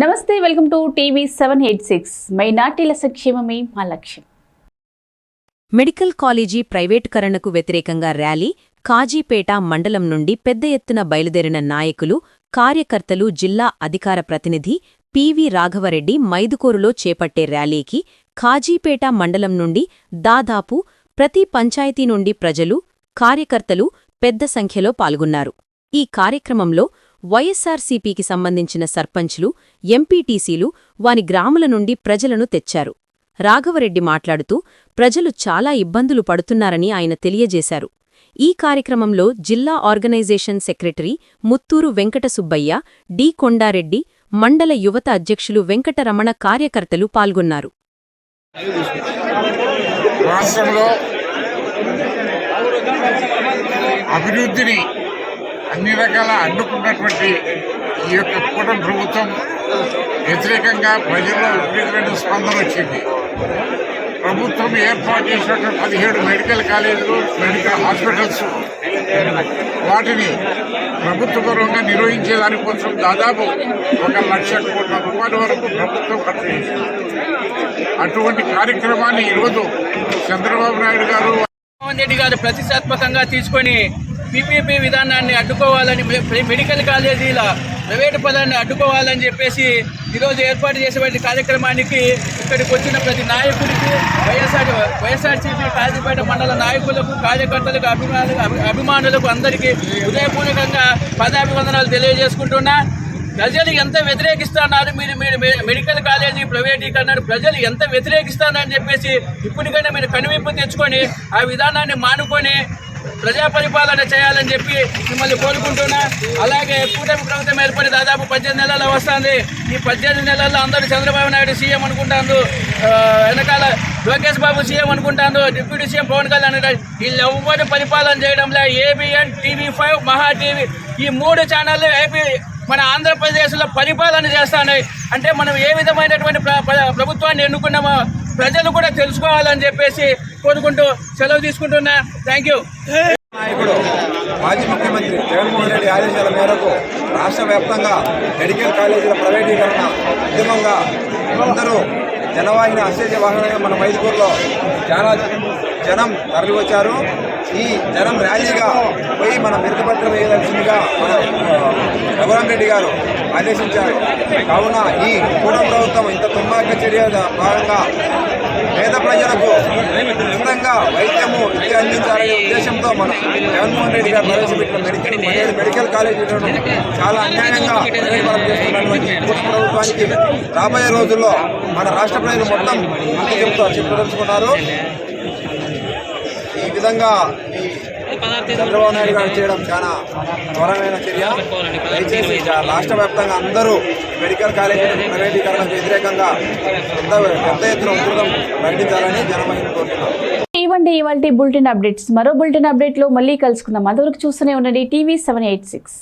నమస్తే welcome to TV seven eight six. మైనార్టీల సంక్షేమమే మా లక్ష్యం. మెడికల్ కాలేజీ ప్రైవేటుకరణకు వ్యతిరేకంగా ర్యాలీ కాజీపేట మండలం నుండి పెద్ద ఎత్తున బయలుదేరిన నాయకులు కార్యకర్తలు జిల్లా అధికార ప్రతినిధి పివి రాఘవరెడ్డి మైదుకూరులో చేపట్టే ర్యాలీకి కాజీపేట మండలం నుండి దాదాపు ప్రతి పంచాయతీ నుండి ప్రజలు కార్యకర్తలు పెద్ద సంఖ్యలో పాల్గొన్నారు. ఈ కార్యక్రమంలో వైఎస్సార్సీపీకి సంబంధించిన సర్పంచ్లు ఎంపీటీసీలు వాని గ్రాముల నుండి ప్రజలను తెచ్చారు. రాఘవరెడ్డి మాట్లాడుతూ ప్రజలు చాలా ఇబ్బందులు పడుతున్నారని ఆయన తెలియజేశారు. ఈ కార్యక్రమంలో జిల్లా organisation secretary Mutturu Venkata Subbaiah D Kondareddy మండల యువత అధ్యక్షులు వెంకటరమణ కార్యకర్తలు పాల్గొన్నారు. అభివృద్ధిని అన్ని రకాల అడ్డుకున్నటువంటి ఈ యొక్క కూటమి ప్రభుత్వం వ్యతిరేకంగా ప్రజల్లో విపరీతమైన స్పందన వచ్చింది. ప్రభుత్వం ఏర్పాటు చేసినటువంటి పదిహేడు మెడికల్ కాలేజీలు మెడికల్ హాస్పిటల్స్ వాటిని ప్రభుత్వపరంగా నిర్వహించే దానికోసం దాదాపు ఒక లక్ష కోట్ల రూపాయల వరకు ప్రభుత్వం ఖర్చు చేసింది. అటువంటి కార్యక్రమాన్ని ఈరోజు చంద్రబాబు నాయుడు గారు జగన్మోహన్ రెడ్డి గారు ప్రతిష్టాత్మకంగా తీసుకొని పీపీపీ విధానాన్ని అడ్డుకోవాలని మెడికల్ కాలేజీల ప్రైవేటు పదాన్ని అడ్డుకోవాలని చెప్పేసి ఈరోజు ఏర్పాటు చేసేటువంటి కార్యక్రమానికి ఇక్కడికి వచ్చిన ప్రతి నాయకుడికి వైఎస్ఆర్ వైఎస్ఆర్సీపీ కాజీపేట మండల నాయకులకు కార్యకర్తలకు అభిమానులకు అభిమానులకు అందరికీ హృదయపూర్వకంగా పదాభివందనాలు తెలియజేసుకుంటున్నా. ప్రజలు ఎంత వ్యతిరేకిస్తున్నారు? మీరు మీరు మెడికల్ కాలేజీ ప్రైవేటీకరణ ప్రజలు ఎంత వ్యతిరేకిస్తున్నారని చెప్పేసి ఇప్పటికైనా మీరు కనువిప్పు తెచ్చుకొని ఆ విధానాన్ని మానుకొని ప్రజా పరిపాలన చేయాలని చెప్పి మిమ్మల్ని కోరుకుంటున్నా. అలాగే కూటమి ప్రభుత్వం ఏర్పడి దాదాపు పద్దెనిమిది నెలలు వస్తుంది. ఈ పద్దెనిమిది నెలల్లో అందరూ చంద్రబాబు నాయుడు సీఎం అనుకుంటాను వెనకాల లోకేష్ బాబు సీఎం అనుకుంటాను డిప్యూటీ సీఎం పవన్ కళ్యాణ్ అంటారు. వీళ్ళు ఎవ్వరు పరిపాలన చేయడంలో. ABN TV five Maha TV ఈ మూడు ఛానళ్ళు ఏపీ మన ఆంధ్రప్రదేశ్లో పరిపాలన చేస్తున్నాయి. అంటే మనం ఏ విధమైనటువంటి ప్రభుత్వాన్ని ఎన్నుకున్నామో ప్రజలు కూడా తెలుసుకోవాలని చెప్పేసి కోరుకుంటూ సెలవు తీసుకుంటున్నా. థ్యాంక్ యూ నాయకుడు మాజీ ముఖ్యమంత్రి జగన్మోహన్ రెడ్డి ఆదేశాల మేరకు రాష్ట్ర వ్యాప్తంగా మెడికల్ కాలేజీల ప్రైవేటీకరణ ఉద్యమంగా అందరూ జనవాహిని అశేష వాహనంగా మన మైదుకూరులో చాలా జనం తరలి వచ్చారు ఈ జనం ర్యాలీగా పోయి మన మెరుగుపత్రం వేయదలసిందిగా మన రఘురామ్ రెడ్డి గారు ఆదేశించారు. కావున ఈ కూడ ప్రభుత్వం ఇంత దుర్మార్గ చర్య భాగంగా పేద ప్రజలకు ఉచితంగా వైద్యము విద్య అందించాలనే ఉద్దేశంతో మన జగన్మోహన్ రెడ్డి గారు ప్రవేశపెట్టిన మెడికల్ మెడి- మెడికల్ కాలేజీలను చాలా అన్యాయంగా ప్రైవేటీకరణ చేస్తున్నటువంటి ప్రభుత్వానికి రాబోయే రోజుల్లో మన రాష్ట్ర ప్రజలు మొత్తం ముందు చెప్తూ చెప్పదలుచుకున్నారు ఈ విధంగా చంద్రబాబు నాయుడు గారు చేయడం చాలా ఘోరమైన చర్య. దయచేసి రాష్ట్ర వ్యాప్తంగా అందరూ మెడికల్ కాలేజీల ప్రైవేటీకరణకు వ్యతిరేకంగా పెద్ద పెద్ద ఎత్తున ఉధృతం ప్రకటించాలని జనమహిళ కోరుతున్నారు ఇవ్వండి ఇవాళ బులెటిన్ అప్డేట్స్. మరో బులెటిన్ అప్డేట్లో మళ్ళీ కలుసుకుందాం. అంతవరకు చూస్తూనే ఉండండి టీవీ సెవెన్ ఎయిట్ సిక్స్.